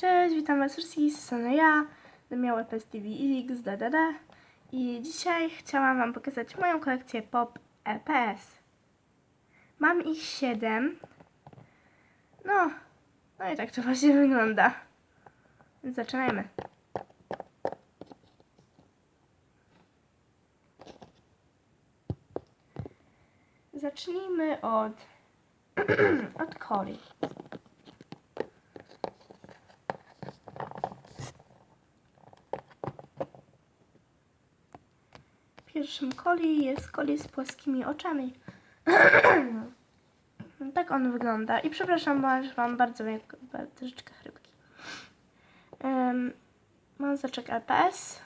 Cześć, witam Was wszystkich, z strony ja, Damian LPS TV X, DDD i dzisiaj chciałam Wam pokazać moją kolekcję pop LPS. Mam ich 7. No, no i tak to właśnie wygląda. Więc zaczynajmy. Zacznijmy od od Cory. Pierwszym Coli jest Coli z płaskimi oczami. tak on wygląda. I przepraszam, bo aż mam bardzo troszeczkę chrypki. Um, mam zaczek LPS.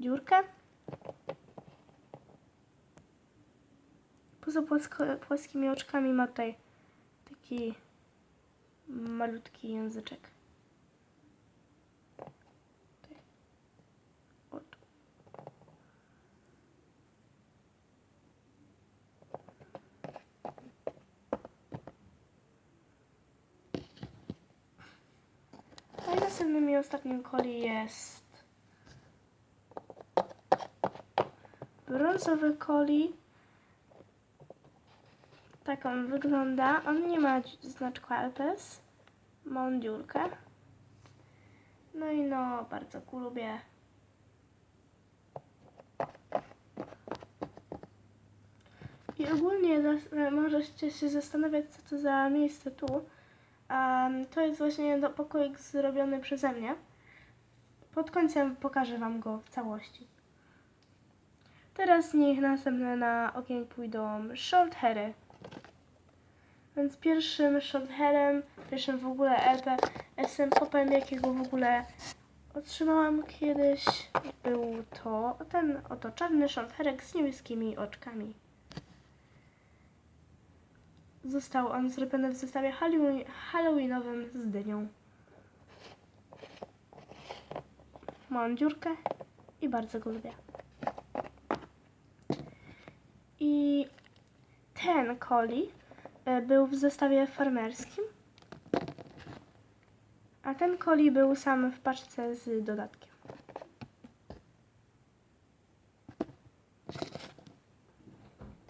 Dziurkę. Poza płasko, płaskimi oczkami ma tutaj taki malutki języczek. Tutaj. O tu. No i następnym i ostatnim coli jest brązowy coli. Tak on wygląda. On nie ma znaczka LPS. Ma on dziurkę. No i no, bardzo go lubię. I ogólnie możecie się zastanawiać, co to za miejsce tu. Um, to jest właśnie do pokoik zrobiony przeze mnie. Pod końcem pokażę Wam go w całości. Teraz niech następne na ogień pójdą short hairy. Więc pierwszym shorthairem, pierwszym w ogóle LP SM popem, jakiego w ogóle otrzymałam kiedyś, był to ten oto czarny shorthairek z niebieskimi oczkami. Został on zrobiony w zestawie Halloween, halloweenowym z dynią. Mam dziurkę i bardzo go lubię. I ten coli e, był w zestawie farmerskim, a ten coli był sam w paczce z dodatkiem.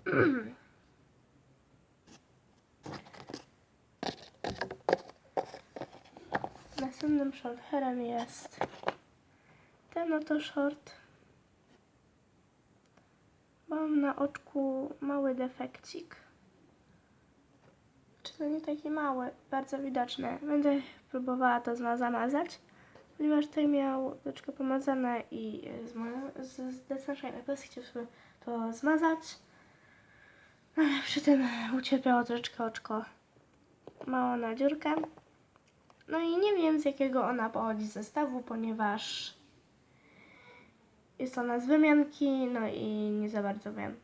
Następnym shorthairem jest ten oto short. Mam na oczku mały defekcik. Czy to nie taki mały, bardzo widoczny. Będę próbowała to zamazać, ponieważ tutaj miał troszeczkę pomazane i z, moją- z, z Death Plus chciałbym to zmazać. Ale przy tym ucierpiało troszeczkę oczko. Mało na dziurkę. No i nie wiem z jakiego ona pochodzi z zestawu, ponieważ jest ona z wymianki, no i nie za bardzo wiem.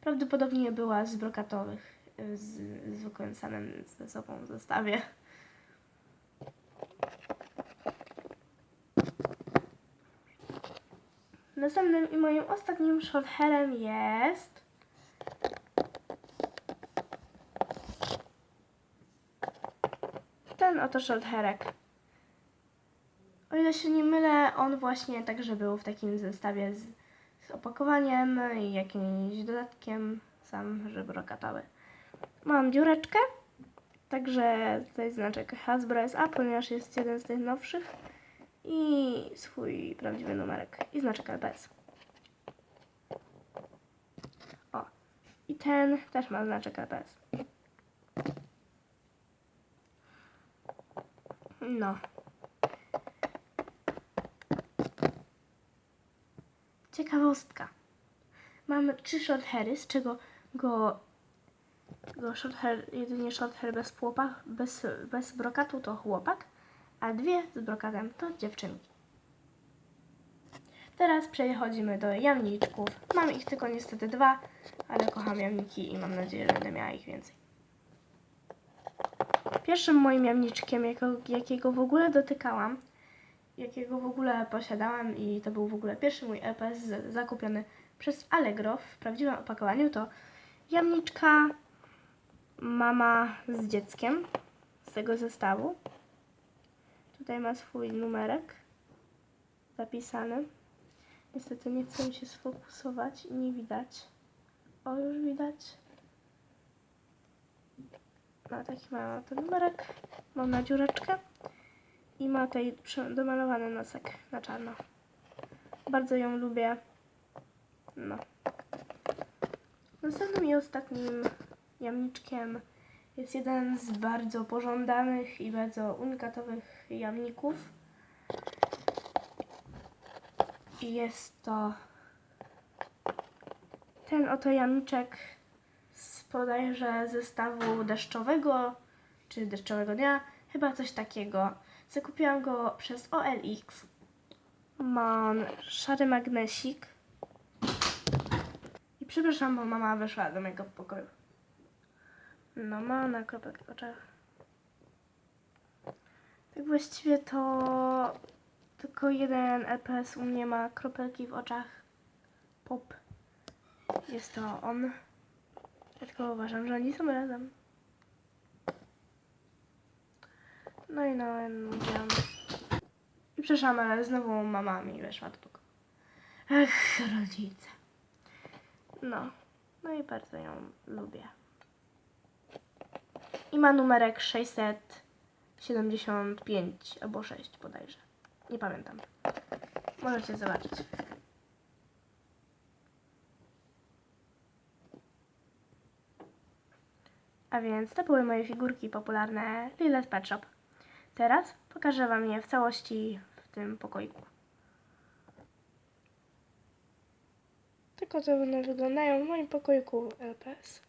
Prawdopodobnie była z brokatowych, z zwykłym samym ze sobą zestawie. Następnym i moim ostatnim shorthairem jest ten oto shorthairek. O ile się nie mylę, on właśnie także był w takim zestawie z, z opakowaniem i jakimś dodatkiem, sam żebrokatowy. Mam dziureczkę, także tutaj znaczek Hasbro SA, ponieważ jest jeden z tych nowszych i swój prawdziwy numerek i znaczek LPS. O, i ten też ma znaczek LPS. No. Ciekawostka. Mamy trzy shorthairy, z czego go, go shorthair, jedynie shorthair bez chłopak, bez, bez brokatu to chłopak, a dwie z brokatem to dziewczynki. Teraz przechodzimy do jamniczków. Mam ich tylko niestety dwa, ale kocham jamniki i mam nadzieję, że będę miała ich więcej. Pierwszym moim jamniczkiem, jakiego, w ogóle dotykałam, jakiego w ogóle posiadałam i to był w ogóle pierwszy mój LPS z- zakupiony przez Allegro w prawdziwym opakowaniu, to jamniczka mama z dzieckiem z tego zestawu. Tutaj ma swój numerek zapisany. Niestety nie chcę mi się sfokusować i nie widać. O, już widać. No, taki ma ten numerek. Mam na dziureczkę. I ma tutaj domalowany nosek na czarno. Bardzo ją lubię. No. Następnym i ostatnim jamniczkiem jest jeden z bardzo pożądanych i bardzo unikatowych jamników. I jest to ten oto jamniczek bodajże zestawu deszczowego, czy deszczowego dnia, chyba coś takiego. Zakupiłam go przez OLX. Ma on szary magnesik. I przepraszam, bo mama weszła do mojego pokoju. No, ma na kropek w oczach. Tak właściwie to tylko jeden LPS u mnie ma kropelki w oczach. Pop. Jest to on. Tylko uważam, że oni są razem. No i no, mówiłam. I przepraszam, ale znowu mama mi weszła do pokoju. Ech, rodzice. No. No i bardzo ją lubię. I ma numerek 675 albo 6 bodajże. Nie pamiętam. Możecie zobaczyć. A więc to były moje figurki popularne Lila's Pet Shop. Teraz pokażę Wam je w całości w tym pokoiku. Tak oto one wyglądają w moim pokoiku LPS.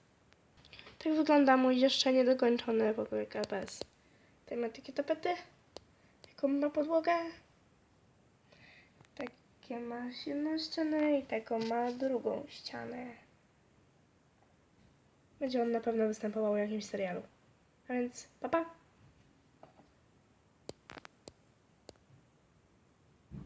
Tak wygląda mój jeszcze niedokończony pokoik LPS. Tutaj ma takie tapety, taką ma podłogę, takie ma jedną ścianę i taką ma drugą ścianę. Będzie on na pewno występował w jakimś serialu. A więc, papa! Pa.